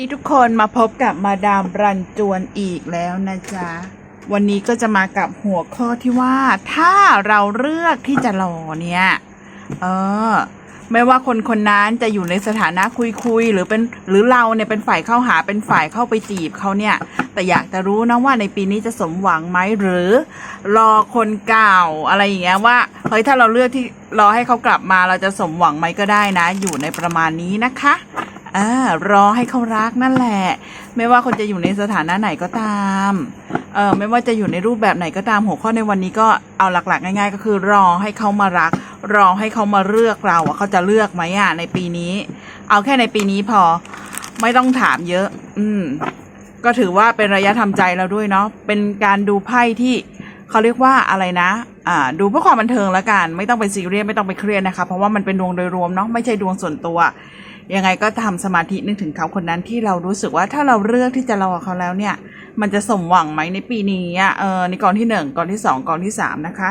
ดีทุกคนมาพบกับมาดามรันจวนอีกแล้วนะจ๊ะ วันนี้ก็จะมากับหัวข้อที่ว่า ถ้าเราเลือกที่จะรอเนี่ย เออ ไม่ว่าคนคนนั้นจะอยู่ในสถานะคุยคุยๆหรือเป็นหรือเราเนี่ยเป็นฝ่ายเข้าหาเป็นฝ่ายเข้าไปจีบเขาเนี่ย แต่อยากจะรู้นะว่าในปีนี้จะสมหวังไหมหรือ รอคนเก่าอะไรอย่างเงี้ยว่าเฮ้ยถ้าเราเลือกที่รอให้เขากลับมาเราจะสมหวังไหมก็ได้นะ อยู่ในประมาณนี้นะคะ อ่ารอให้เขารักนั่นแหละ ไม่ว่าคนจะอยู่ในสถานะไหนก็ตาม เออไม่ว่าจะอยู่ในรูปแบบไหนก็ตามหัวข้อในวันนี้ก็เอาหลักๆ ง่าย ๆ ก็คือรอให้เขามารัก รอให้เขามาเลือกเราอะเขาจะเลือกไหมอะในปีนี้ เอาแค่ในปีนี้พอ ไม่ต้องถามเยอะ อืม ก็ถือว่าเป็นระยะทำใจเราด้วยเนาะเป็นการดูไพ่ที่เขาเรียกว่าอะไรนะอ่าดูเพื่อความบันเทิงแล้วกัน ไม่ต้องไปซีเรียสไม่ต้องไปเครียดนะคะ เพราะว่ามันเป็นดวงโดยรวมเนาะไม่ใช่ดวงส่วนตัว ยังไงก็ทำสมาธินึกถึงเขาคนนั้นที่เรารู้สึกว่าถ้าเราเลือกที่จะรอเขาแล้วเนี่ย มันจะสมหวังไหมในปีนี้อะเออในกองที่หนึ่งกองที่สองกองที่สามนะคะ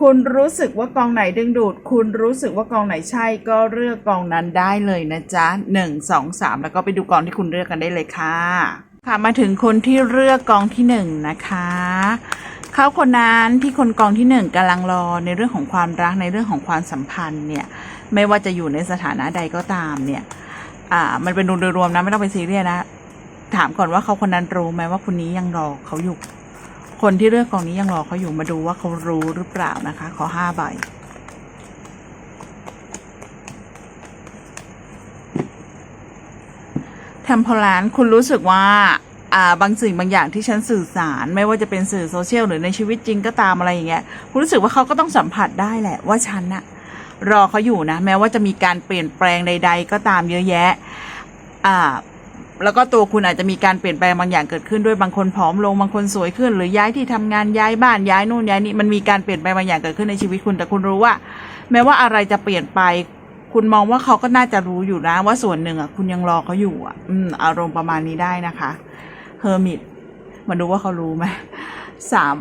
คุณรู้สึกว่ากองไหนดึงดูด คุณรู้สึกว่ากองไหนใช่ก็เลือกกองนั้นได้เลยนะจ๊ะหนึ่งสองสามแล้วก็ไปดูกองที่คุณเลือกกันได้เลยค่ะ ค่ะมาถึงคนที่เลือกกองที่หนึ่งนะคะเขาคนนั้นที่คนกองที่หนึ่งกำลังรอในเรื่องของความรักในเรื่องของความสัมพันธ์เนี่ย ไม่ว่าจะอยู่ในสถานะใดก็ตามเนี่ย อ่า มันเป็นโดยรวมนะ ไม่ต้องไปซีเรียสนะ ถามก่อนว่าเขาคนนั้นรู้ไหมว่าคนนี้ยังรอเขาอยู่ คนที่เลือกกองนี้ยังรอเขาอยู่มาดูว่าเขารู้หรือเปล่านะคะ ขอห้าใบทมพลนคุณรู้สึกว่าอ่าบางสิ่งบางอย่างที่ฉันสื่อสาร ไม่ว่าจะเป็นสื่อโซเชียลหรือในชีวิตจริงก็ตามอะไรอย่างเงี้ยคุณรู้สึกว่าเขาก็ต้องสัมผัสได้แหละว่าฉันน่ะ รอเขาอยู่นะ แม้ว่าจะมีการเปลี่ยนแปลงใด ๆ ก็ตามเยอะแยะ อ่า แล้วก็ตัวคุณอาจจะมีการเปลี่ยนแปลงบางอย่างเกิดขึ้นด้วยบางคนผอมลงบางคนสวยขึ้น หรือย้ายที่ทำงานย้ายบ้านย้ายนู่นย้ายนี่มันมีการเปลี่ยนแปลงบางอย่างเกิดขึ้นในชีวิตคุณแต่คุณรู้ว่า แม้ว่าอะไรจะเปลี่ยนไป คุณมองว่าเขาก็น่าจะรู้อยู่นะ ว่าส่วนหนึ่งอะคุณยังรอเขาอยู่อะ อืม อารมณ์ประมาณนี้ได้นะคะเฮอร์มิตมาดูว่าเขารู้ไหมสาม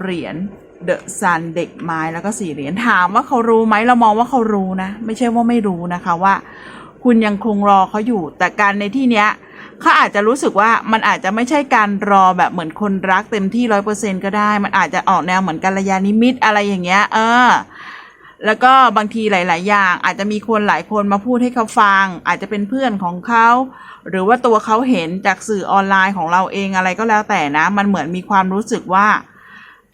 เหรียญ เดอะซันเด็กไม้แล้วก็สี่เหรียญถามว่าเขารู้ไหมเรามองว่าเขารู้นะ ไม่ใช่ว่าไม่รู้นะคะว่า คุณยังคงรอเขาอยู่ แต่การในที่เนี้ยเขาอาจจะรู้สึกว่ามันอาจจะไม่ใช่การรอแบบเหมือนคนรักเต็มที่ร้อยเปอร์เซ็นก็ได้ มันอาจจะออกแนวเหมือนกัลยาณิมิตอะไรอย่างเงี้ย เออ แล้วก็บางทีหลาย ๆ อย่าง อาจจะมีคนหลายคนมาพูดให้เขาฟัง อาจจะเป็นเพื่อนของเขาหรือว่าตัวเขาเห็นจากสื่อออนไลน์ของเราเองอะไรก็แล้วแต่นะ มันเหมือนมีความรู้สึกว่า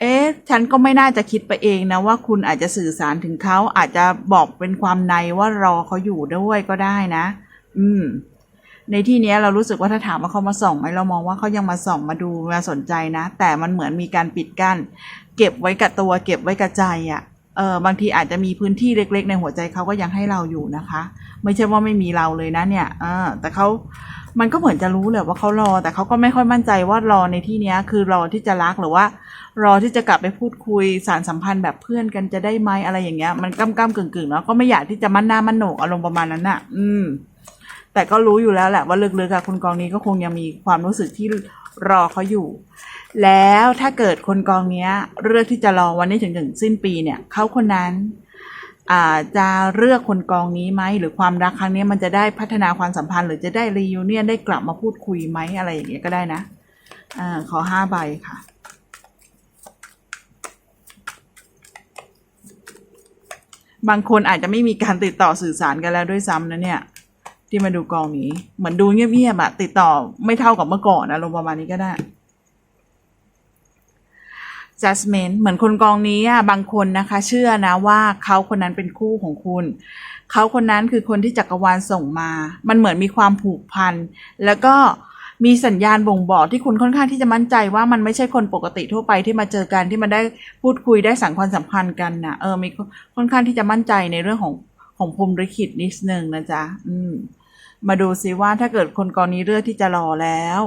เอ๊ะ ฉันก็ไม่น่าจะคิดไปเองนะว่าคุณอาจจะสื่อสารถึงเขาอาจจะบอกเป็นความในว่ารอเขาอยู่ด้วยก็ได้นะ อืม ในที่นี้เรารู้สึกว่าถ้าถามว่าเขามาส่องไหมเรามองว่าเขายังมาส่องมาดูมาสนใจนะ แต่มันเหมือนมีการปิดกั้นเก็บไว้กับตัว เก็บไว้กับใจอะ่ะเออบางทีอาจจะมีพื้นที่เล็ก ๆ ในหัวใจเขาก็ยังให้เราอยู่นะคะ ไม่ใช่ว่าไม่มีเราเลยนะเนี่ยเออแต่เขามันก็เหมือนจะรู้แหละว่าเขารอ แต่เขาก็ไม่ค่อยมั่นใจว่ารอในที่เนี้ยคือรอที่จะรักหรือว่า รอที่จะกลับไปพูดคุยสารสัมพันธ์แบบเพื่อนกันจะได้ไหมอะไรอย่างเงี้ย มันก้ำก้ำกึ่งกึ่งๆเนาะก็ไม่อยากที่จะมั่นหน้ามั่นโหนกอารมณ์ประมาณนั้นน่ะอืม แต่ก็รู้อยู่แล้วแหละว่าลึกๆอะคุณกองนี้ก็คงยังมีความรู้สึกที่รอเขาอยู่ แล้วถ้าเกิดคนกองเนี้ยเลือกที่จะรอวันนี้ถึงถึงสิ้นปีเนี่ยเขาคนนั้นอ่าจะเลือกคนกองนี้ไหมหรือความรักครั้งนี้มันจะได้พัฒนาความสัมพันธ์ หรือจะได้รียูเนี่ยได้กลับมาพูดคุยไหมอะไรอย่างเงี้ยก็ได้นะอ่าขอห้าใบค่ะ บางคนอาจจะไม่มีการติดต่อสื่อสารกันแล้วด้วยซ้ำนะเนี่ย ที่มาดูกองนี้ เหมือนดูเงียบๆอะติดต่อไม่เท่ากับเมื่อก่อนนะลงประมาณนี้ก็ได้ judgment เหมือนคนกองนี้อะบางคนนะคะ เชื่อนะว่าเขาคนนั้นเป็นคู่ของคุณ เขาคนนั้นคือคนที่จักรวาลส่งมา มันเหมือนมีความผูกพันแล้วก็ มีสัญญาณบ่งบอกที่คุณค่อนข้างที่จะมั่นใจว่ามันไม่ใช่คนปกติทั่วไปที่มาเจอกันที่มันได้พูดคุยได้สังความสัมพันธ์กันนะเออมีค่อนข้างที่จะมั่นใจในเรื่องของของพรมลิขิตนิดนึงนะจ๊ะอืมมาดูซิว่าถ้าเกิดคนกรณีเลือกที่จะรอแล้ว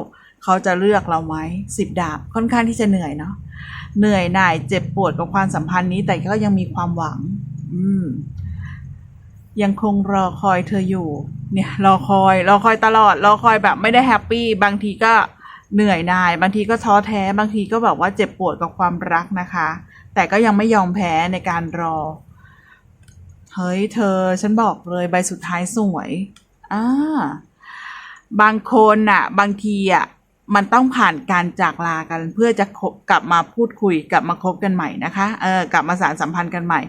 เขาจะเลือกเราไหมสิบดาบค่อนข้างที่จะเหนื่อยเนาะเหนื่อยหน่ายเจ็บปวดกับความสัมพันธ์นี้แต่ก็ยังมีความหวัง อืม ยังคงรอคอยเธออยู่ เนี่ยรอคอย รอคอยตลอด รอคอยแบบไม่ได้แฮปปี้ บางทีก็เหนื่อยหน่าย บางทีก็ท้อแท้ บางทีก็แบบว่าเจ็บปวดกับความรักนะคะ แต่ก็ยังไม่ยอมแพ้ในการรอ เฮ้ยเธอ ฉันบอกเลยใบสุดท้ายสวยอ่าบางคนน่ะบางทีอะมันต้องผ่านการจากลากันเพื่อจะกลับมาพูดคุยกลับมาคบกันใหม่นะคะ เออกลับมาสารสัมพันธ์กันใหม่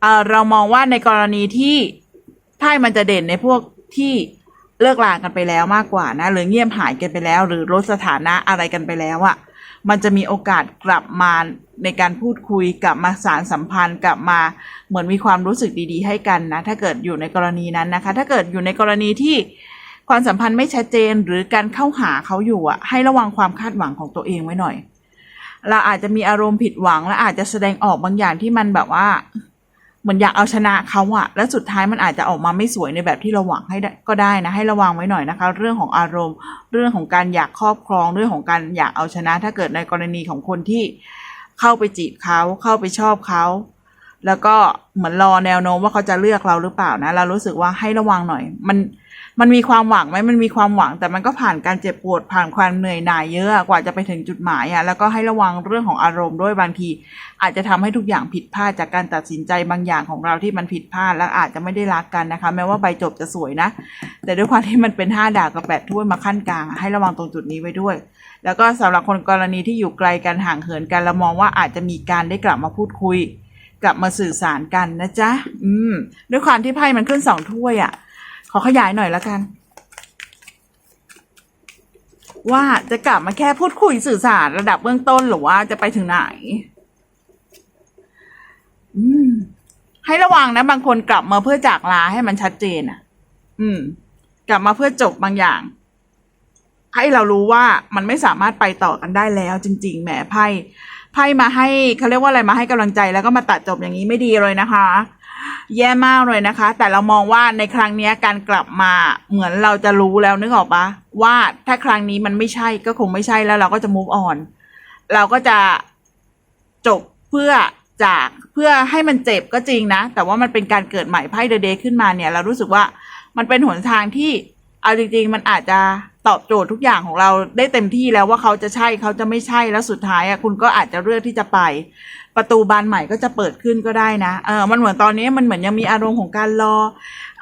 เออเรามองว่าในกรณีที่ไพ่มันจะเด่นในพวกที่เลิกลากันไปแล้วมากกว่านะ หรือเงียบหายกันไปแล้ว หรือลดสถานะอะไรกันไปแล้วอะมันจะมีโอกาสกลับมาในการพูดคุยกลับมาสารสัมพันธ์กลับมาเหมือนมีความรู้สึกดีๆ ให้กันนะ ถ้าเกิดอยู่ในกรณีนั้นนะคะ ถ้าเกิดอยู่ในกรณีที่ความสัมพันธ์ไม่ชัดเจนหรือการเข้าหาเขาอยู่อะให้ระวังความคาดหวังของตัวเองไว้หน่อย เราอาจจะมีอารมณ์ผิดหวังและอาจจะแสดงออกบางอย่างที่มันแบบว่า เหมือนอยากเอาชนะเขาอะแล้วสุดท้ายมันอาจจะออกมาไม่สวยในแบบที่เราหวังให้ได้ก็ได้นะ ให้ระวังไว้หน่อยนะคะ เรื่องของอารมณ์ เรื่องของการอยากครอบครอง เรื่องของการอยากเอาชนะ ถ้าเกิดในกรณีของคนที่เข้าไปจีบเขาเข้าไปชอบเขาแล้วก็เหมือนรอแนวโน้มว่าเขาจะเลือกเราหรือเปล่านะ เรารู้สึกว่าให้ระวังหน่อย มัน มันมีความหวังไหมมันมีความหวัง แต่มันก็ผ่านการเจ็บปวดผ่านความเหนื่อยหน่ายเยอะกว่าจะไปถึงจุดหมายอะแล้วก็ให้ระวังเรื่องของอารมณ์ด้วยบางที อาจจะทำให้ทุกอย่างผิดพลาดจากการตัดสินใจบางอย่างของเราที่มันผิดพลาดและอาจจะไม่ได้รักกันนะคะ แม้ว่าใบจบจะสวยนะ แต่ด้วยความที่มันเป็นห้าดาบกับแปดถ้วยมาขั้นกลาง ให้ระวังตรงจุดนี้ไว้ด้วย แล้วก็สำหรับคนกรณีที่อยู่ไกลกันห่างเหินกันเรามองว่าอาจจะมีการได้กลับมาพูดคุย กลับมาสื่อสารกันนะจ๊ะอืม ด้วยความที่ไพ่มันขึ้นสองถ้วยอะ่ะ ขอขยายหน่อยละกัน ว่าจะกลับมาแค่พูดคุยสื่อสารระดับเบื้องต้นหรือว่าจะไปถึงไหน อืม ให้ระวังนะบางคนกลับมาเพื่อจากลาให้มันชัดเจนอะ อืม กลับมาเพื่อจบบางอย่างให้เรารู้ว่ามันไม่สามารถไปต่อกันได้แล้วจริง ๆ แหมไพ่ไพ่มาให้เขาเรียกว่าอะไรมาให้กำลังใจแล้วก็มาตัดจบอย่างนี้ไม่ดีเลยนะคะ แย่มากเลยนะคะ แต่เรามองว่าในครั้งนี้การกลับมาเหมือนเราจะรู้แล้วนึกออกปะว่าถ้าครั้งนี้มันไม่ใช่ก็คงไม่ใช่แล้วเราก็จะ move on เราก็จะจบเพื่อจากเพื่อให้มันเจ็บก็จริงนะ แต่ว่ามันเป็นการเกิดใหม่ไพ่เดเดย์ขึ้นมาเนี่ย เรารู้สึกว่ามันเป็นหนทางที่เอาจริงๆมันอาจจะตอบโจทย์ทุกอย่างของเราได้เต็มที่แล้วว่าเขาจะใช่เขาจะไม่ใช่แล้วสุดท้ายอะคุณก็อาจจะเลือกที่จะไป ประตูบานใหม่ก็จะเปิดขึ้นก็ได้นะเออมันเหมือนตอนนี้มันเหมือนยังมีอารมณ์ของการรอ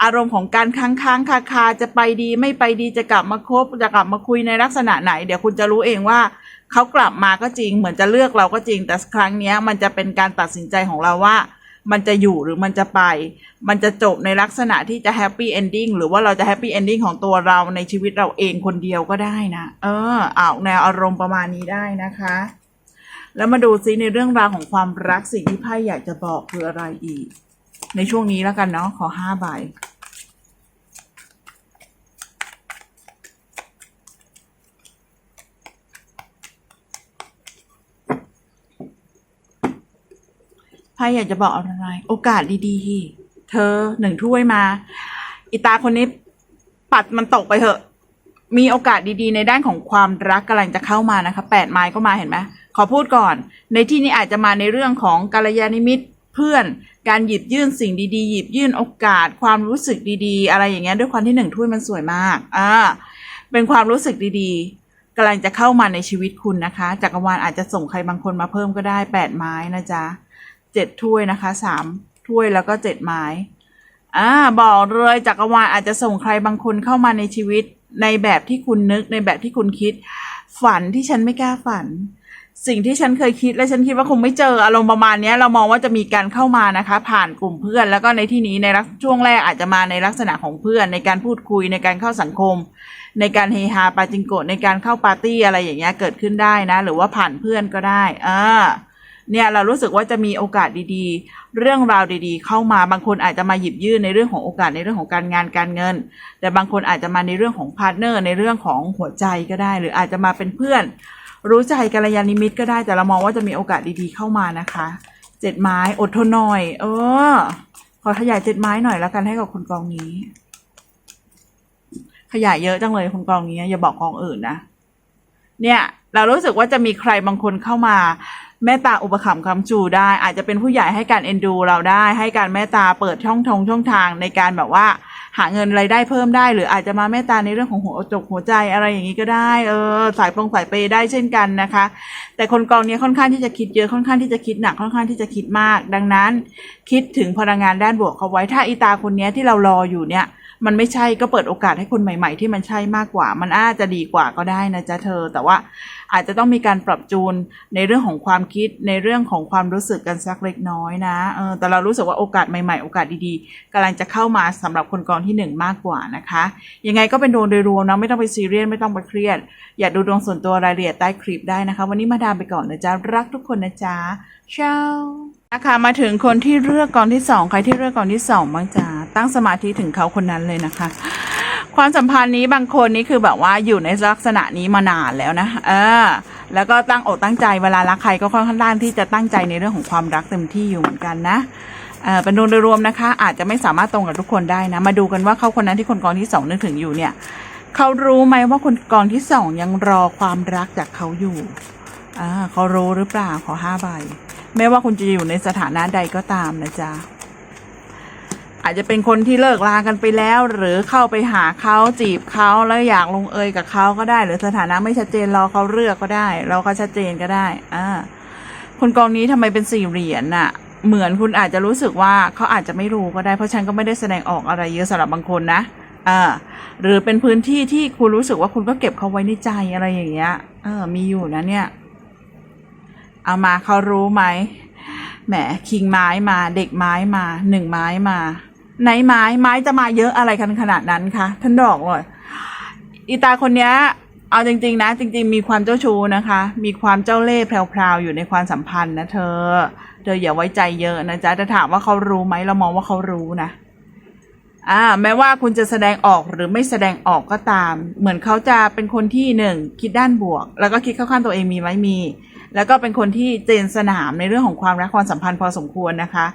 อารมณ์ของการค้างค้างคาคาจะไปดีไม่ไปดีจะกลับมาคบจะกลับมาคุยในลักษณะไหน เดี๋ยวคุณจะรู้เองว่าเขากลับมาก็จริง เหมือนจะเลือกเราก็จริง แต่ครั้งนี้มันจะเป็นการตัดสินใจของเราว่า มันจะอยู่หรือมันจะไป มันจะจบในลักษณะที่จะแฮปปี้เอนดิ้งหรือว่าเราจะแฮปปี้เอนดิ้งของตัวเราในชีวิตเราเองคนเดียวก็ได้นะ เออเอาแนวอารมณ์ประมาณนี้ได้นะคะ แล้วมาดูซิในเรื่องราวของความรักสิ่งที่ไพ่อยากจะบอกคืออะไรอีก ในช่วงนี้แล้วกันเนาะขอห้าใบไพ่อยากจะบอกอะไร โอกาสดีๆ เธอหนึ่งถ้วยมาอีตาคนนี้ปัดมันตกไปเถอะ มีโอกาสดีๆ ในด้านของความรักกำลังจะเข้ามานะคะแปดไม้ก็มาเห็นไหม ขอพูดก่อน ในที่นี้อาจจะมาในเรื่องของกัลยาณมิตรเพื่อน การหยิบยื่นสิ่งดีๆ หยิบยื่นโอกาส ความรู้สึกดีๆ อะไรอย่างเงี้ยด้วยความที่หนึ่งถ้วยมันสวยมากอ่าเป็นความรู้สึกดีๆกำลังจะเข้ามาในชีวิตคุณนะคะจักรวาลอาจจะส่งใครบางคนมาเพิ่มก็ได้แปดไม้นะจ๊ะเจ็ดถ้วยนะคะสามถ้วยแล้วก็เจ็ดไม้อ่าบอกเลยจักรวาลอาจจะส่งใครบางคนเข้ามาในชีวิตในแบบที่คุณนึกในแบบที่คุณคิด ฝันที่ฉันไม่กล้าฝัน สิ่งที่ฉันเคยคิดและฉันคิดว่าคงไม่เจออารมณ์ประมาณนี้เรามองว่าจะมีการเข้ามานะคะ ผ่านกลุ่มเพื่อน แล้วก็ในที่นี้ในลักช่วงแรกอาจจะมาในลักษณะของเพื่อน ในการพูดคุยในการเข้าสังคม ในการเฮฮาปาจิงโกะในการเข้าปาร์ตี้อะไรอย่างเงี้ยเกิดขึ้นได้นะ หรือว่าผ่านเพื่อนก็ได้อ่าเนี่ยเรารู้สึกว่าจะมีโอกาสดีๆ เรื่องราวดีๆ เข้ามาบางคนอาจจะมาหยิบยื่นในเรื่องของโอกาสในเรื่องของการงานการเงิน แต่บางคนอาจจะมาในเรื่องของพาร์ทเนอร์ในเรื่องของหัวใจก็ได้ หรืออาจจะมาเป็นเพื่อน รู้ใจกัลยาณิมิตก็ได้แต่เรามองว่าจะมีโอกาสดีๆเข้ามานะคะเจ็ดไม้อดทนหน่อย เออ ขอขยายเจ็ดไม้หน่อยแล้วกันให้กับคนกองนี้ ขยายเยอะจังเลยคนกองนี้อย่าบอกกองอื่นนะเนี่ย เรารู้สึกว่าจะมีใครบางคนเข้ามาเมตตาอุปถัมคำจูได้ อาจจะเป็นผู้ใหญ่ให้การเอ็นดู เราได้ให้การเมตตาเปิดช่องทงช่องทางในการแบบว่า หาเงินรายได้เพิ่มได้ หรืออาจจะมาเมตตาในเรื่องของหัวจกหัวใจอะไรอย่างนี้ก็ได้เออสายปรงสายเปได้เช่นกันนะคะ แต่คนกองนี้ค่อนข้างที่จะคิดเยอะค่อนข้างที่จะคิดหนักค่อนข้างที่จะคิดมาก ดังนั้น คิดถึงพลังงานด้านบวกเขาไว้ถ้าอีตาคนนี้ที่เรารออยู่เนี่ยมันไม่ใช่ก็เปิดโอกาสให้คนใหม่ ๆ ที่มันใช่มากกว่า มันอาจจะดีกว่าก็ได้นะจ๊ะเธอแต่ว่า อาจจะต้องมีการปรับจูนในเรื่องของความคิดในเรื่องของความรู้สึกกันสักเล็กน้อยนะเออแต่เรารู้สึกว่าโอกาสใหม่ๆ โอกาสดีๆกำลังจะเข้ามาสำหรับคนกองที่หนึ่งมากกว่านะคะ ยังไงก็เป็นดวงโดยรวมนะไม่ต้องไปซีเรียสไม่ต้องไปเครียด อยากดูดวงส่วนตัวรายละเอียดใต้คลิปได้นะคะ วันนี้มาดามไปก่อนนะจ๊ะรักทุกคนนะจ๊ะเช้านะคะมาถึงคนที่เลือกกองที่สองใครที่เลือกกองที่สองบ้างจ๊ะตั้งสมาธิถึงเขาคนนั้นเลยนะคะ ความสัมพันธ์นี้บางคนนี่คือแบบว่าอยู่ในลักษณะนี้มานานแล้วนะเออ แล้วก็ตั้งอกตั้งใจเวลารักใครก็ค่อนข้างที่จะตั้งใจในเรื่องของความรักเต็มที่อยู่เหมือนกันนะเออเป็นดวงโดยรวมนะคะ อาจจะไม่สามารถตรงกับทุกคนได้นะ มาดูกันว่าเขาคนนั้นที่คนกองที่สองนึกถึงอยู่เนี่ยเขารู้ไหมว่าคนกองที่สองยังรอความรักจากเขาอยู่อ่าเขารู้หรือเปล่าขอห้าใบไม่ว่าคุณจะอยู่ในสถานะใดก็ตามนะจ๊ะ อาจจะเป็นคนที่เลิกลากันไปแล้ว หรือเข้าไปหาเขาจีบเขาแล้วอยากลงเอยกับเขาก็ได้ หรือสถานะไม่ชัดเจนรอเขาเลือกก็ได้รอเขาชัดเจนก็ได้อ่าคนกองนี้ทำไมเป็นสี่เหรียญน่ะ เหมือนคุณอาจจะรู้สึกว่าเขาอาจจะไม่รู้ก็ได้ เพราะฉันก็ไม่ได้แสดงออกอะไรเยอะสำหรับบางคนนะอ่าหรือเป็นพื้นที่ที่คุณรู้สึกว่าคุณก็เก็บเขาไว้ในใจอะไรอย่างเงี้ยเออมีอยู่นะเนี่ย เอามาเขารู้ไหมแหมคิงไม้มาเด็กไม้มาหนึ่งไม้มา ไหนไม้ไม้จะมาเยอะอะไรกันขนาดนั้นคะท่านดอกเลยอีตาคนเนี้ยเอาจริง ๆ นะ จริง ๆ มีความเจ้าชู้นะคะ มีความเจ้าเล่ห์แพรวๆอยู่ในความสัมพันธ์นะเธอ เธออย่าไว้ใจเยอะนะจ๊ะแต่ถามว่าเขารู้ไหมเรามองว่าเขารู้นะอ่าแม้ว่าคุณจะแสดงออกหรือไม่แสดงออกก็ตาม เหมือนเขาจะเป็นคนที่หนึ่งคิดด้านบวก แล้วก็คิดเข้าข้างตัวเองมีไหมมี แล้วก็เป็นคนที่เจนสนามในเรื่องของความรักความสัมพันธ์พอสมควรนะคะ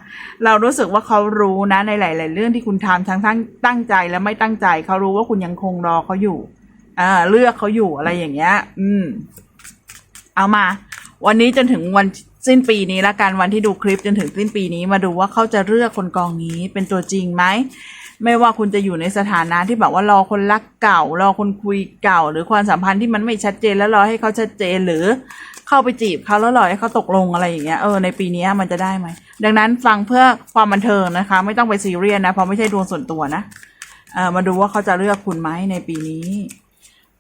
เรารู้สึกว่าเขารู้นะในหลาย ๆ เรื่องที่คุณทำทั้งทั้งตั้งใจและไม่ตั้งใจ เขารู้ว่าคุณยังคงรอเขาอยู่อ่าเลือกเขาอยู่อะไรอย่างเงี้ย อืม เอามา วันนี้จนถึงวันสิ้นปีนี้ละกันวันที่ดูคลิปจนถึงสิ้นปีนี้มาดูว่าเขาจะเลือกคนกองนี้เป็นตัวจริงไหมไม่ว่าคุณจะอยู่ในสถานะที่แบบว่ารอคนรักเก่า รอคนคุยเก่า หรือความสัมพันธ์ที่มันไม่ชัดเจนแล้วรอให้เขาชัดเจนหรือ เข้าไปจีบเขาแล้วหรอให้เขาตกลงอะไรอย่างเงี้ยเออในปีนี้มันจะได้ไหมดังนั้นฟังเพื่อความบันเทิงนะคะ ไม่ต้องไปซีเรียสนะเพราะไม่ใช่ดวงส่วนตัวนะเออมาดูว่าเขาจะเลือกคุณไหมในปีนี้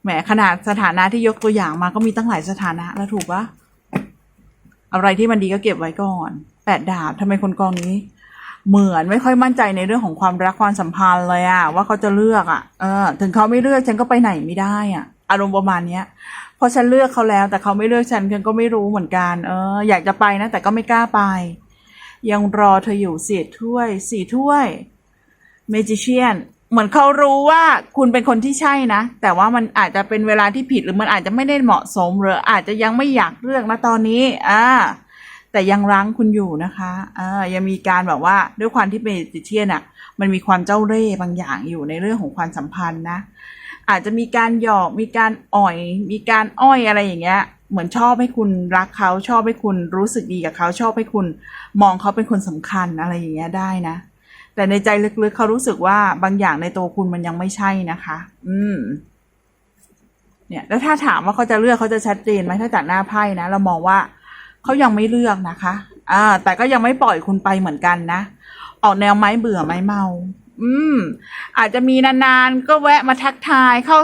แหมขนาดสถานะที่ยกตัวอย่างมาก็มีตั้งหลายสถานะแล้วถูกปะอะไรที่มันดีก็เก็บไว้ก่อนแปดดาบทำไมคนกองนี้ เหมือนไม่ค่อยมั่นใจในเรื่องของความรักความสัมพันธ์เลยอะว่าเขาจะเลือกอะเออ ถึงเขาไม่เลือกฉันก็ไปไหนไม่ได้อะอารมณ์ประมาณเนี้ยพราะฉันเลือกเขาแล้ว แต่เขาไม่เลือกฉันฉันก็ไม่รู้เหมือนกัน เออ อยากจะไปนะ แต่ก็ไม่กล้าไป ยังรอเธออยู่เสียถ้วยสี่ถ้วยเมจิเชียนเหมือนเขารู้ว่าคุณเป็นคนที่ใช่นะ แต่ว่ามันอาจจะเป็นเวลาที่ผิดหรือมันอาจจะไม่ได้เหมาะสม หรืออาจจะยังไม่อยากเลือกนะตอนนี้ อ่า แต่ยังรั้งคุณอยู่นะคะอ่ายังมีการแบบว่าด้วยความที่เป็นติเชียนอะ มันมีความเจ้าเร่ห์บางอย่างอยู่ในเรื่องของความสัมพันธ์นะ อาจจะมีการหยอกมีการอ่อย มีการอ้อยอะไรอย่างเงี้ย เหมือนชอบให้คุณรักเขาชอบให้คุณรู้สึกดีกับเขาชอบให้คุณมองเขาเป็นคนสำคัญอะไรอย่างเงี้ยได้นะ แต่ในใจลึกๆเขารู้สึกว่าบางอย่างในตัวคุณมันยังไม่ใช่นะคะ อืม เนี่ยแล้วถ้าถามว่าเขาจะเลือกเขาจะชัดเจนไหมถ้าจากหน้าไพ่นะเรามองว่าเขายังไม่เลือกนะคะ อ่า แต่ก็ยังไม่ปล่อยคุณไปเหมือนกันนะ ออกแนวไม้เบื่อไม้เมา อืม อาจจะมีนานๆ ก็แวะมาทักทายเข้า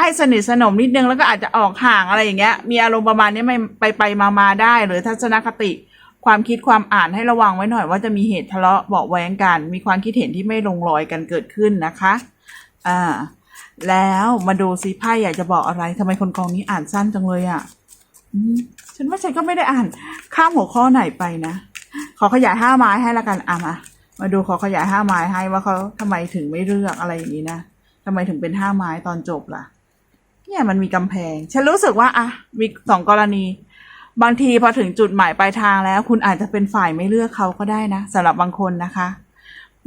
ให้สนิทสนมนิดนึงแล้วก็อาจจะออกห่างอะไรอย่างเงี้ย มีอารมณ์ประมาณนี้ไม่ไปไปมามาได้ หรือทัศนคติ ความคิดความอ่านให้ระวังไว้หน่อยว่าจะมีเหตุทะเลาะเบาะแว้งกัน มีความคิดเห็นที่ไม่ลงรอยกันเกิดขึ้นนะคะ อ่า แล้วมาดูซิไพ่อยากจะบอกอะไรทำไมคนกองนี้อ่านสั้นจังเลยอะฉันว่าฉันก็ไม่ได้อ่านข้ามหัวข้อไหนไปนะ ขอขยายห้าไม้ให้ละกันอะมา มาดูขอขยายห้าไม้ให้ว่าเขาทำไมถึงไม่เลือกอะไรอย่างนี้นะทำไมถึงเป็นห้าไม้ตอนจบล่ะ เนี่ยมันมีกำแพง ฉันรู้สึกว่าอะมีสองกรณี บางทีพอถึงจุดหมายปลายทางแล้ว คุณอาจจะเป็นฝ่ายไม่เลือกเขาก็ได้นะสำหรับบางคนนะคะ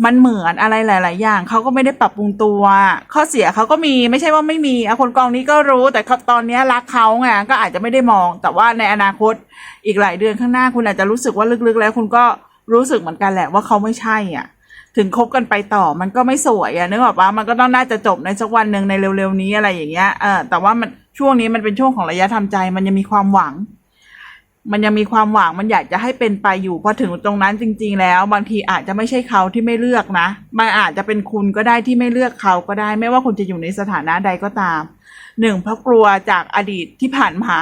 มันเหมือนอะไรหลาย ๆ อย่างเขาก็ไม่ได้ปรับปรุงตัว ข้อเสียเขาก็มีไม่ใช่ว่าไม่มีอคนกองนี้ก็รู้ แต่เขาตอนนี้รักเขาไงก็อาจจะไม่ได้มอง แต่ว่าในอนาคตอีกหลายเดือนข้างหน้า คุณอาจจะรู้สึกว่าลึก ๆ แล้วคุณก็ รู้สึกเหมือนกันแหละว่าเขาไม่ใช่อะ ถึงคบกันไปต่อมันก็ไม่สวยอะนึกออกปะมันก็ต้องน่าจะจบในสักวันหนึ่งในเร็วๆนี้อะไรอย่างเงี้ยเออแต่ว่ามันช่วงนี้มันเป็นช่วงของระยะทำใจ มันยังมีความหวัง มันยังมีความหวังมันอยากจะให้เป็นไปอยู่พอถึงตรงนั้นจริง ๆ แล้ว บางทีอาจจะไม่ใช่เขาที่ไม่เลือกนะมันอาจจะเป็นคุณก็ได้ที่ไม่เลือกเขาก็ได้ ไม่ว่าคุณจะอยู่ในสถานะใดก็ตามหนึ่งเพราะกลัวจากอดีตที่ผ่านมา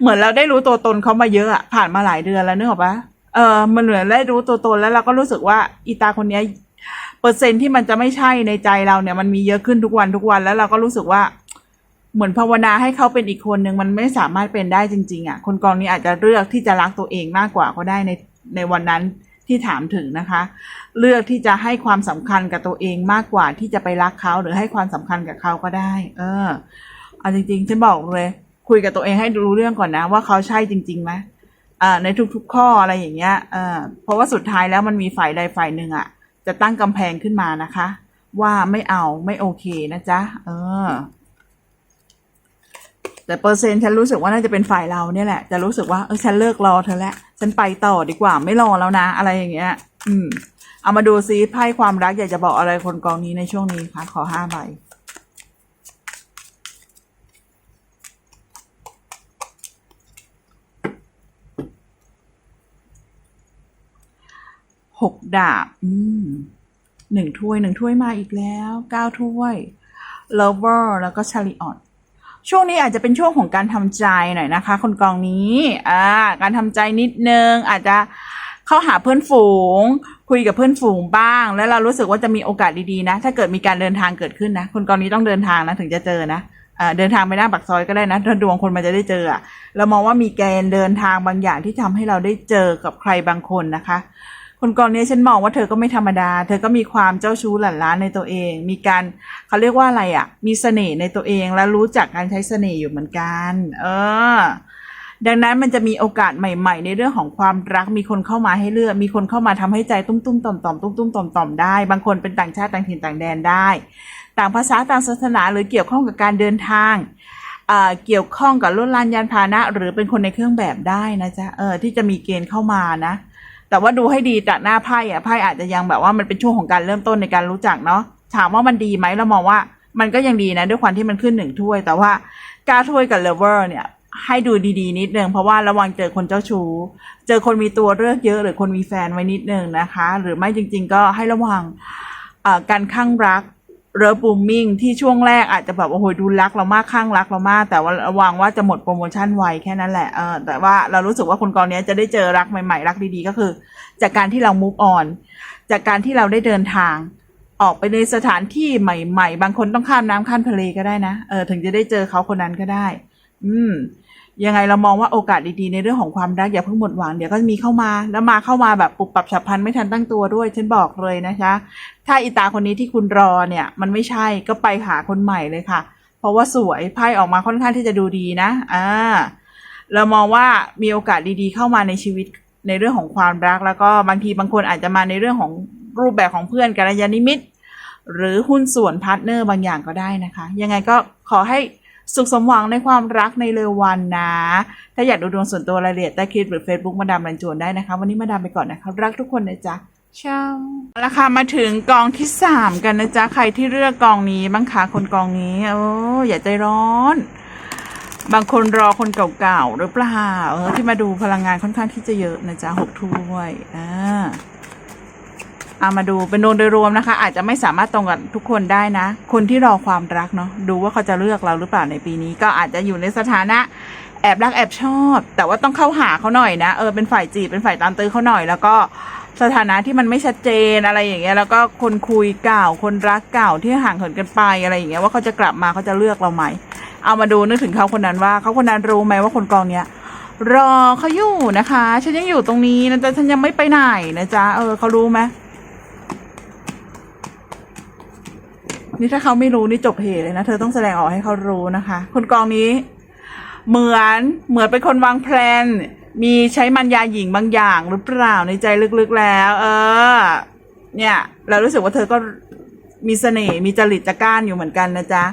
เหมือนเราได้รู้ตัวตนเขามาเยอะอะผ่านมาหลายเดือนแล้วนึกออกปะ เออมันเหมือนได้รู้ตัวตนแล้วเราก็รู้สึกว่าอีตาคนเนี้ยเปอร์เซ็นที่มันจะไม่ใช่ในใจเราเนี่ย มันมีเยอะขึ้นทุกวันทุกวันแล้วเราก็รู้สึกว่า เหมือนภาวนาให้เขาเป็นอีกคนหนึ่งมันไม่สามารถเป็นได้จริง ๆ อะ คนกองนี้อาจจะเลือกที่จะรักตัวเองมากกว่าก็ได้ในในวันนั้นที่ถามถึงนะคะ เลือกที่จะให้ความสำคัญกับตัวเองมากกว่าที่จะไปรักเขาหรือให้ความสำคัญกับเขาก็ได้ เออเอาจริงๆฉันบอกเลย คุยกับตัวเองให้รู้เรื่องก่อนนะ ว่าเขาใช่จริงๆไหม ในทุกๆข้ออะไรอย่างเงี้ยเพราะว่าสุดท้ายแล้วมันมีฝ่ายใดฝ่ายหนึ่งอะจะตั้งกำแพงขึ้นมานะคะ ว่าไม่เอาไม่โอเคนะจ๊ะเออ แต่เปอร์เซ็นต์ฉันรู้สึกว่าน่าจะเป็นฝ่ายเราเนี่ยแหละจะรู้สึกว่าเออฉันเลิกรอเธอแล้วฉันไปต่อดีกว่าไม่รอแล้วนะ อะไรอย่างเงี้ย อืมเอามาดูซิไพ่ความรักอยากจะบอกอะไรคนกองนี้ในช่วงนี้คะขอห้าใบ หกดาบอืมหนึ่งถ้วยหนึ่งถ้วยมาอีกแล้วเก้าถ้วย lover แล้วก็ chariot ช่วงนี้อาจจะเป็นช่วงของการทำใจหน่อยนะคะ คนกองนี้อ่าการทำใจนิดนึงอาจจะเข้าหาเพื่อนฝูง คุยกับเพื่อนฝูงบ้าง แล้วเรารู้สึกว่าจะมีโอกาสดีๆนะ ถ้าเกิดมีการเดินทางเกิดขึ้นนะ คนกองนี้ต้องเดินทางนะถึงจะเจอนะเดินทางไปหน้าปากซอยก็ได้นะถ้าดวงคนมันจะได้เจอเรามองว่ามีเกณฑ์เดินทางบางอย่างที่ทำให้เราได้เจอกับใครบางคนนะคะ คนกองนี้ฉันมองว่าเธอก็ไม่ธรรมดา เธอก็มีความเจ้าชู้หลั่นล้านในตัวเอง มีการเขาเรียกว่าอะไรอะ มีเสน่ห์ในตัวเองและรู้จักการใช้เสน่ห์อยู่เหมือนกัน เออ ดังนั้นมันจะมีโอกาสใหม่ ๆ ในเรื่องของความรัก มีคนเข้ามาให้เลือก มีคนเข้ามาทำให้ใจตุ้มตุ้มๆต่อมต่อมๆตุ้มตุ้มๆต่อมต่อมๆได้ บางคนเป็นต่างชาติต่างถิ่นต่างแดนได้ ต่างภาษาต่างศาสนาหรือเกี่ยวข้องกับการเดินทางเกี่ยวข้องกับรถลานยานพาหนะ หรือเป็นคนในเครื่องแบบได้นะจ๊ะเออที่จะมีเกณฑ์เข้ามานะ แต่ว่าดูให้ดีจากหน้าไพ่อะไพ่อาจจะยังแบบว่ามันเป็นช่วงของการเริ่มต้นในการรู้จักเนาะถามว่ามันดีไหมเรามองว่ามันก็ยังดีนะด้วยความที่มันขึ้นหนึ่งถ้วย แต่ว่าการถ้วยกับเลเวอร์เนี่ยให้ดูดีๆ นิดนึงเพราะว่าระวังเจอคนเจ้าชู้ เจอคนมีตัวเลือกเยอะ หรือคนมีแฟนไว้นิดนึงนะคะ หรือไม่จริง ๆ ก็ให้ระวังการข้างรัก เร b บูมมิ่งที่ช่วงแรกอาจจะแบบโอ้โหดูรักเรามากข้างรักเรามาก แต่ว่าระวังว่าจะหมดโปรโมชั่นไวแค่นั้นแหละเออแต่ว่าเรารู้สึกว่าคนกองนี้จะได้เจอรักใหม่ๆ รักดีๆ ก็คือ จากการที่เรา move on จากการที่เราได้เดินทาง ออกไปในสถานที่ใหม่ ๆ บางคนต้องข้ามน้ำข้ามทะเลก็ได้นะเออถึงจะได้เจอเขาคนนั้นก็ได้ อืม ยังไงเรามองว่าโอกาสดีๆในเรื่องของความรักอย่าเพิ่งหมดหวังเดี๋ยวก็มีเข้ามา แล้วมาเข้ามาแบบปุบปรับฉับพลันไม่ทันตั้งตัวด้วย ฉันบอกเลยนะคะ ถ้าอีตาคนนี้ที่คุณรอเนี่ยมันไม่ใช่ก็ไปหาคนใหม่เลยค่ะ เพราะว่าสวยไพ่ออกมาค่อนข้างที่จะดูดีนะอ่าเรามองว่ามีโอกาสดีๆ เข้ามาในชีวิตในเรื่องของความรัก แล้วก็บางทีบางคนอาจจะมาในเรื่องของรูปแบบของเพื่อนกัลยาณมิตร หรือหุ้นส่วนพาร์ทเนอร์บางอย่างก็ได้นะคะ ยังไงก็ขอให้ สุขสมหวังในความรักในเร็ววันนะ ถ้าอยากดูดวงส่วนตัวรายละเอียดใต้คลิปหรือ Facebook มาดามรันจวนได้นะคะ วันนี้มาดามไปก่อนนะคะรักทุกคนนะจ๊ะเช้าแล้วค่ะมาถึงกองที่สามกันนะจ๊ะ ใครที่เลือกกองนี้บ้างคะคนกองนี้ โอ้อย่าใจร้อน บางคนรอคนเก่าๆหรือเปล่า เออที่มาดูพลังงานค่อนข้างที่จะเยอะนะจ๊ะหกถ้วยอ่า เอามาดูเป็นโดยโดยรวมนะคะ อาจจะไม่สามารถตรงกับทุกคนได้นะ คนที่รอความรักเนาะดูว่าเขาจะเลือกเราหรือเปล่าในปีนี้ ก็อาจจะอยู่ในสถานะแอบรักแอบชอบ แต่ว่าต้องเข้าหาเขาหน่อยนะเออเป็นฝ่ายจีบเป็นฝ่ายตามตื้อเขาหน่อย แล้วก็สถานะที่มันไม่ชัดเจนอะไรอย่างเงี้ยแล้วก็คนคุยเก่าคนรักเก่าที่ห่างเหินกันไปอะไรอย่างเงี้ยว่าเขาจะกลับมาเขาจะเลือกเราไหมเอามาดูนึกถึงเขาคนนั้นว่าเขาคนนั้นรู้ไหมว่าคนกองเนี้ยรอเขาอยู่นะคะ ฉันยังอยู่ตรงนี้นะจ๊ะฉันยังไม่ไปไหนนะจ๊ะเออเขารู้ไหม นี่ถ้าเขาไม่รู้นี่จบเหตุเลยนะ เธอต้องแสดงออกให้เขารู้นะคะ คนกองนี้ เหมือนเหมือนเป็นคนวางแผนมีใช้มันยาหญิงบางอย่างหรือเปล่าในใจลึกๆแล้ว เออ เนี่ย เรารู้สึกว่าเธอก็มีเสน่ห์มีจริตจักร้านอยู่เหมือนกันนะจ๊ะ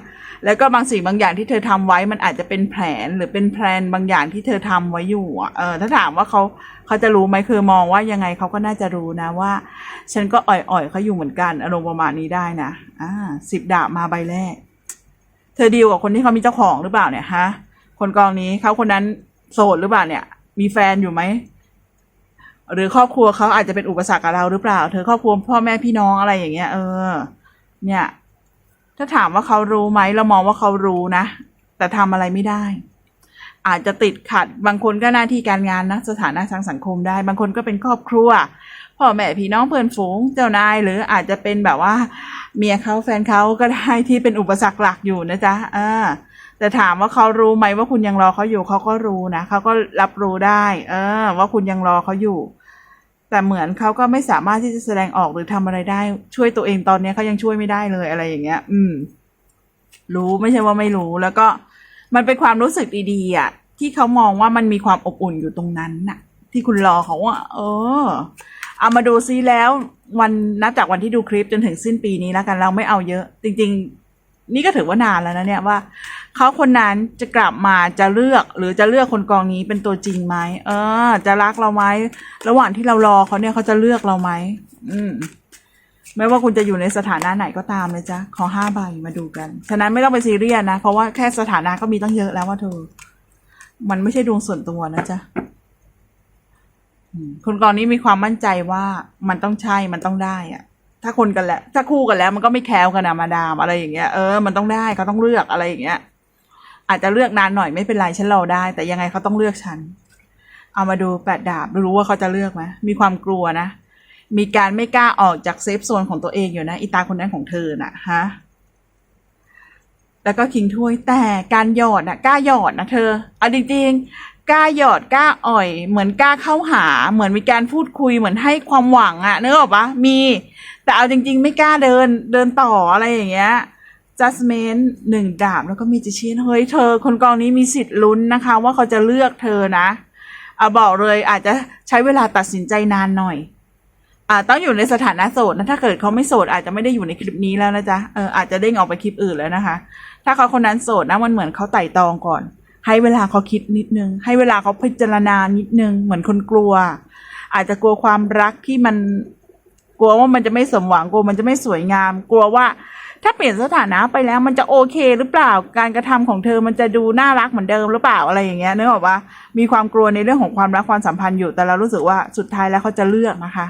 แล้วก็บางสิ่งบางอย่างที่เธอทำไว้มันอาจจะเป็นแผนหรือเป็นแพลนบางอย่างที่เธอทำไว้อยู่อะเออถ้าถามว่าเขา เขาจะรู้ไหมคือมองว่ายังไงเขาก็น่าจะรู้นะว่า ฉันก็อ่อยๆเขาอยู่เหมือนกันอารมณ์ประมาณนี้ได้นะอ่าสิบดาบมาใบแรก เธอดีลกับคนที่เขามีเจ้าของหรือเปล่าเนี่ยฮะคนกองนี้เขาคนนั้นโสดหรือเปล่าเนี่ย มีแฟนอยู่ไหมหรือครอบครัวเขาอาจจะเป็นอุปสรรคกับเราหรือเปล่า เธอครอบครัวพ่อแม่พี่น้องอะไรอย่างเงี้ย เออ เนี่ย ถ้าถามว่าเขารู้ไหมเรามองว่าเขารู้นะ แต่ทำอะไรไม่ได้ อาจจะติดขัด บางคนก็หน้าที่การงานนะสถานะทางสังคมได้ บางคนก็เป็นครอบครัวพ่อแม่พี่น้องเพื่อนฝูงเจ้านาย หรืออาจจะเป็นแบบว่า เมียเขาแฟนเขาก็ได้ที่เป็นอุปสรรคหลักอยู่นะจ๊ะอแต่ถามว่าเขารู้ไหมว่าคุณยังรอเขาอยู่เขาก็รู้นะเขาก็รับรู้ได้ เออ ว่าคุณยังรอเขาอยู่ แต่เหมือนเขาก็ไม่สามารถที่จะแสดงออกหรือทำอะไรได้ ช่วยตัวเองตอนนี้เขายังช่วยไม่ได้เลยอะไรอย่างเงี้ย อืม รู้ไม่ใช่ว่าไม่รู้แล้วก็ มันเป็นความรู้สึกดีๆอะที่เขามองว่ามันมีความอบอุ่นอยู่ตรงนั้นน่ะ ที่คุณรอเขาว่าเออ เอามาดูซิแล้ววันนับจากวันที่ดูคลิปจนถึงสิ้นปีนี้แล้วกันเราไม่เอาเยอะ จริง ๆ นี่ก็ถือว่านานแล้วนะเนี่ยว่าเขาคนนั้นจะกลับมาจะเลือกหรือจะเลือกคนกองนี้เป็นตัวจริงไหมเออ จะรักเราไหมระหว่างที่เรารอเขาเนี่ยเขาจะเลือกเราไหมอืม ไม่ว่าคุณจะอยู่ในสถานะไหนก็ตามเลยจ้ะขอห้าใบมาดูกัน ฉะนั้นไม่ต้องไปซีเรียสนะ เพราะว่าแค่สถานะก็มีตั้งเยอะแล้วว่าเธอ มันไม่ใช่ดวงส่วนตัวนะจ๊ะคนกองนี้มีความมั่นใจว่ามันต้องใช่มันต้องได้อะถ้าคนกันแล้ว ถ้าคู่กันแล้วมันก็ไม่แคล้วกันนะมาดามอะไรอย่างเงี้ยเออมันต้องได้เขาต้องเลือกอะไรอย่างเงี้ย อาจจะเลือกนานหน่อยไม่เป็นไรฉันรอได้ แต่ยังไงเขาต้องเลือกฉัน เอามาดูแปดดาบรู้ว่าเขาจะเลือกไหมมีความกลัวนะ มีการไม่กล้าออกจากเซฟโซนของตัวเองอยู่นะอีตาคนนั้นของเธอน่ะฮะแล้วก็คิงถ้วยแต่การหยอดน่ะกล้าหยอดนะเธอเอาจริงๆกล้าหยอดกล้าอ่อย เหมือนกล้าเข้าหา เหมือนมีการพูดคุยเหมือนให้ความหวังอะนึกออกปะมี แต่เอาจริง ๆ ไม่กล้าเดินเดินต่ออะไรอย่างเงี้ย judgment หนึ่งดาบแล้วก็มีจิเชียนเฮ้ยเธอ คนกองนี้มีสิทธิ์ลุ้นนะคะ ว่าเขาจะเลือกเธอนะเอาบอกเลยอาจจะใช้เวลาตัดสินใจนานหน่อย อ่าต้องอยู่ในสถานะโสดนะถ้าเกิดเขาไม่โสดอาจจะไม่ได้อยู่ในคลิปนี้แล้วนะจ๊ะเอออาจจะเด้งออกไปคลิปอื่นแล้วนะคะ ถ้าเขาคนนั้นโสดนะมันเหมือนเขาไต่ตองก่อน ให้เวลาเขาคิดนิดนึง ให้เวลาเขาพิจารณานิดนึง เหมือนคนกลัว อาจจะกลัวความรักที่มันกลัวว่ามันจะไม่สมหวังกลัวมันจะไม่สวยงาม กลัวว่า ถ้าเปลี่ยนสถานะไปแล้วมันจะโอเคหรือเปล่าการกระทำของเธอมันจะดูน่ารักเหมือนเดิมหรือเปล่าอะไรอย่างเงี้ยนึกออกปะมีความกลัวในเรื่องของความรักความสัมพันธ์อยู่แต่เรารู้สึกว่าสุดท้ายแล้วเขาจะเลือกนะคะ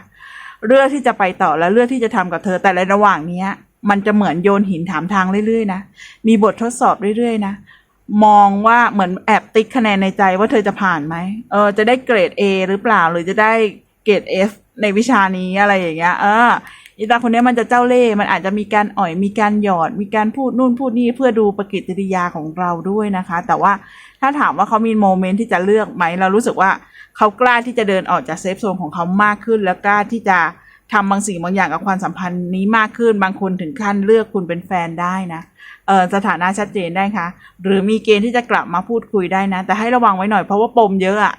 เลือกที่จะไปต่อและเลือกที่จะทำกับเธอแต่ในระหว่างเนี้ย มันจะเหมือนโยนหินถามทางเรื่อยๆนะมีบททดสอบเรื่อยๆนะมองว่าเหมือนแอบติ๊กคะแนนในใจว่าเธอจะผ่านไหมเออจะได้เกรด A หรือเปล่าหรือจะได้เกรด F ในวิชานี้อะไรอย่างเงี้ยเอออีตาคนนี้มันจะเจ้าเล่ห์มันอาจจะมีการอ่อยมีการหยอด มีการพูดนู่นพูดนี่เพื่อดูปฏิกิริยาของเราด้วยนะคะ แต่ว่าถ้าถามว่าเขามีโมเมนต์ที่จะเลือกไหมเรารู้สึกว่า เขากล้าที่จะเดินออกจากเซฟโซนของเขามากขึ้น แล้วกล้าที่จะทำบางสิ่งบางอย่างกับความสัมพันธ์นี้มากขึ้น บางคนถึงขั้นเลือกคุณเป็นแฟนได้นะเออสถานะชัดเจนได้ค่ะ หรือมีเกณฑ์ที่จะกลับมาพูดคุยได้นะ แต่ให้ระวังไว้หน่อยเพราะว่าปมเยอะอะ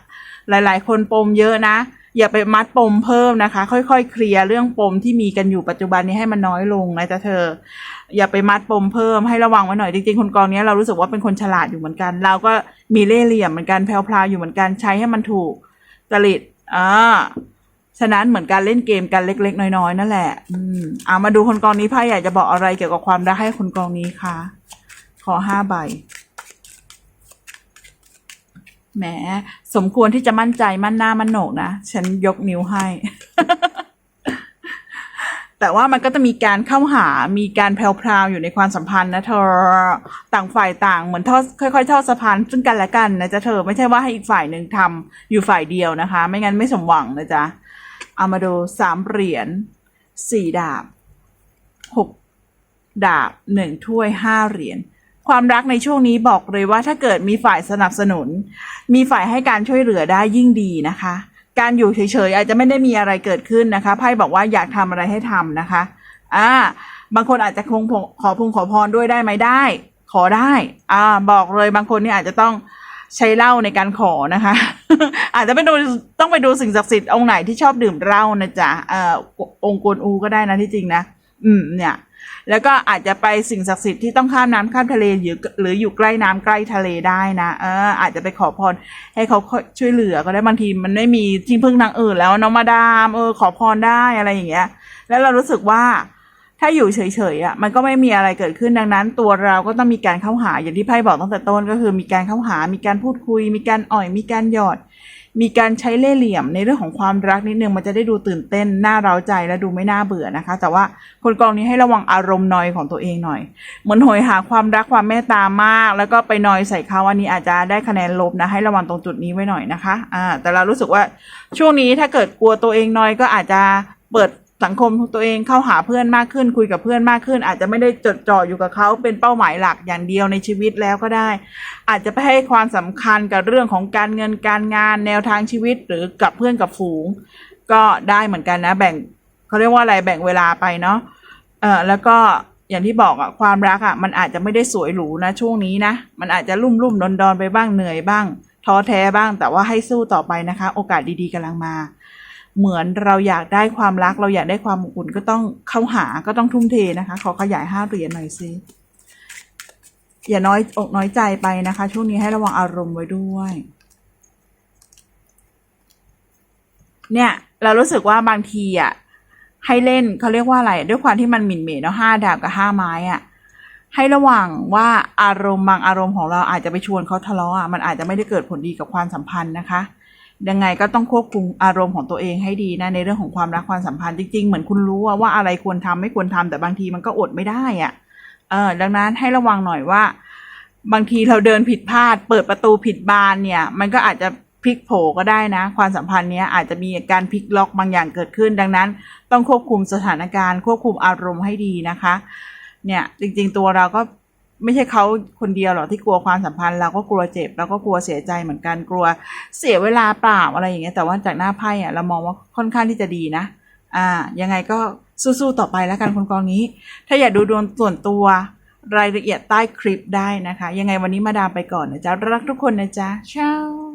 หลาย ๆ คนปมเยอะนะ อย่าไปมัดปมเพิ่มนะคะ ค่อย ๆ เคลียร์เรื่องปมที่มีกันอยู่ปัจจุบันนี้ให้มันน้อยลงนะจ๊ะเธอ อย่าไปมัดปมเพิ่มให้ระวังไว้หน่อยจริง ๆ คนกองนี้เรารู้สึกว่าเป็นคนฉลาดอยู่เหมือนกัน เราก็มีเล่ห์เหลี่ยมเหมือนกันแพลวๆอยู่เหมือนกันใช้ให้มันถูก จริตอ่าฉะนั้นเหมือนการเล่นเกมกันเล็ก ๆ น้อยๆนั่นแหละ อืมอ่ามาดูคนกองนี้ไพ่อยากจะบอกอะไรเกี่ยวกับความรักให้คนกองนี้คะขอห้าใบแหมสมควรที่จะมั่นใจมั่นหน้ามั่นโหนกนะ ฉันยกนิ้วให้ แต่ว่ามันก็จะมีการเข้าหามีการแพรวๆอยู่ในความสัมพันธ์นะเธอต่างฝ่ายต่างเหมือนทอดค่อย ๆ ทอดสะพานซึ่งกันและกันนะจ๊ะเธอไม่ใช่ว่าให้อีกฝ่ายหนึ่งทำอยู่ฝ่ายเดียวนะคะ ไม่งั้นไม่สมหวังนะจ๊ะเอามาดูสามเหรียญสี่ดาบหกดาบหนึ่งถ้วยห้าเหรียญความรักในช่วงนี้บอกเลยว่าถ้าเกิดมีฝ่ายสนับสนุน มีฝ่ายให้การช่วยเหลือได้ยิ่งดีนะคะ การอยู่เฉยๆอาจจะไม่ได้มีอะไรเกิดขึ้นนะคะไพ่บอกว่าอยากทำอะไรให้ทำนะคะอ่าบางคนอาจจะคงขอพงขอพรด้วยได้ไหมได้ ขอได้อ่าบอกเลยบางคนนี่อาจจะต้องใช้เหล้าในการขอนะคะ อาจจะไปดูต้องไปดูสิ่งศักดิ์สิทธิ์องค์ไหนที่ชอบดื่มเหล้านะจ๊ะเอ่อองค์กวนอูก็ได้นะที่จริงนะ อืมเนี่ย แล้วก็อาจจะไปสิ่งศักดิ์สิทธิ์ที่ต้องข้ามน้ำข้ามทะเลหรือหรืออยู่ใกล้น้ำใกล้ทะเลได้นะเอออาจจะไปขอพรให้เขาช่วยเหลือก็ได้บางทีมันไม่มีที่พึ่งทางอื่นแล้วเนาะมาดามเออขอพรได้อะไรอย่างเงี้ย แล้วเรารู้สึกว่าถ้าอยู่เฉยๆอะมันก็ไม่มีอะไรเกิดขึ้นดังนั้น ตัวเราก็ต้องมีการเข้าหาอย่างที่ไพ่บอกตั้งแต่ต้นก็คือมีการเข้าหา มีการพูดคุย มีการอ่อยมีการหยอด มีการใช้เล่ห์เหลี่ยมในเรื่องของความรักนิดนึงมันจะได้ดูตื่นเต้นน่าเร้าใจและดูไม่น่าเบื่อนะคะ แต่ว่าคนกองนี้ให้ระวังอารมณ์นอยของตัวเองหน่อยเหมือนหอยหาความรักความเมตตามาก แล้วก็ไปนอยใส่เขาอันนี้อาจจะได้คะแนนลบนะให้ระวังตรงจุดนี้ไว้หน่อยนะคะอ่าแต่เรารู้สึกว่าช่วงนี้ถ้าเกิดกลัวตัวเองนอยก็อาจจะเปิด สังคมตัวเองเข้าหาเพื่อนมากขึ้น คุยกับเพื่อนมากขึ้น อาจจะไม่ได้จดจ่ออยู่กับเขาเป็นเป้าหมายหลักอย่างเดียวในชีวิตแล้วก็ได้ อาจจะไปให้ความสำคัญกับเรื่องของการเงินการงานแนวทางชีวิตหรือกับเพื่อนกับฝูง ก็ได้เหมือนกันนะ แบ่งเขาเรียกว่าอะไรแบ่งเวลาไปเนาะเออแล้วก็อย่างที่บอกอะความรักอะมันอาจจะไม่ได้สวยหรูนะช่วงนี้นะ มันอาจจะลุ่มลุ่มดอนดอนไปบ้างเหนื่อยบ้างท้อแท้บ้างแต่ว่าให้สู้ต่อไปนะคะ โอกาสดีๆกำลังมา เหมือนเราอยากได้ความรัก เราอยากได้ความอบอุ่นก็ต้องเข้าหาก็ต้องทุ่มเทนะคะ ขอขยายห้าเหรียญหน่อยสิอย่าน้อยอกน้อยใจไปนะคะ ช่วงนี้ให้ระวังอารมณ์ไว้ด้วย เนี่ย เรารู้สึกว่าบางทีอะให้เล่นเขาเรียกว่าอะไร ด้วยความที่มันหมิ่นเหมเนาะห้าดาบกับห้าไม้อะให้ระวังว่าอารมณ์บางอารมณ์ของเราอาจจะไปชวนเขาทะเลาะอะมันอาจจะไม่ได้เกิดผลดีกับความสัมพันธ์นะคะ ยังไงก็ต้องควบคุมอารมณ์ของตัวเองให้ดีนะในเรื่องของความรักความสัมพันธ์จริงๆ เหมือนคุณรู้ว่าอะไรควรทำไม่ควรทำแต่บางทีมันก็อดไม่ได้อะเออดังนั้นให้ระวังหน่อยว่า บางทีเราเดินผิดพลาด เปิดประตูผิดบานเนี่ย มันก็อาจจะพลิกโผก็ได้นะ ความสัมพันธ์เนี้ยอาจจะมีการพลิกล็อกบางอย่างเกิดขึ้น ดังนั้น ต้องควบคุมสถานการณ์ ควบคุมอารมณ์ให้ดีนะคะ เนี่ยจริงๆตัวเราก็ ไม่ใช่เขาคนเดียวหรอกที่กลัวความสัมพันธ์เราก็กลัวเจ็บเราก็กลัวเสียใจเหมือนกันกลัวเสียเวลาเปล่าอะไรอย่างเงี้ยแต่ว่าจากหน้าไพ่อะเรามองว่าค่อนข้างที่จะดีนะ อ่า ยังไงก็สู้ๆต่อไปแล้วกันคนกองนี้ ถ้าอยากดูดวงส่วนตัวรายละเอียดใต้คลิปได้นะคะ ยังไงวันนี้มาดามไปก่อนนะจ๊ะ รักทุกคนนะจ๊ะเช้า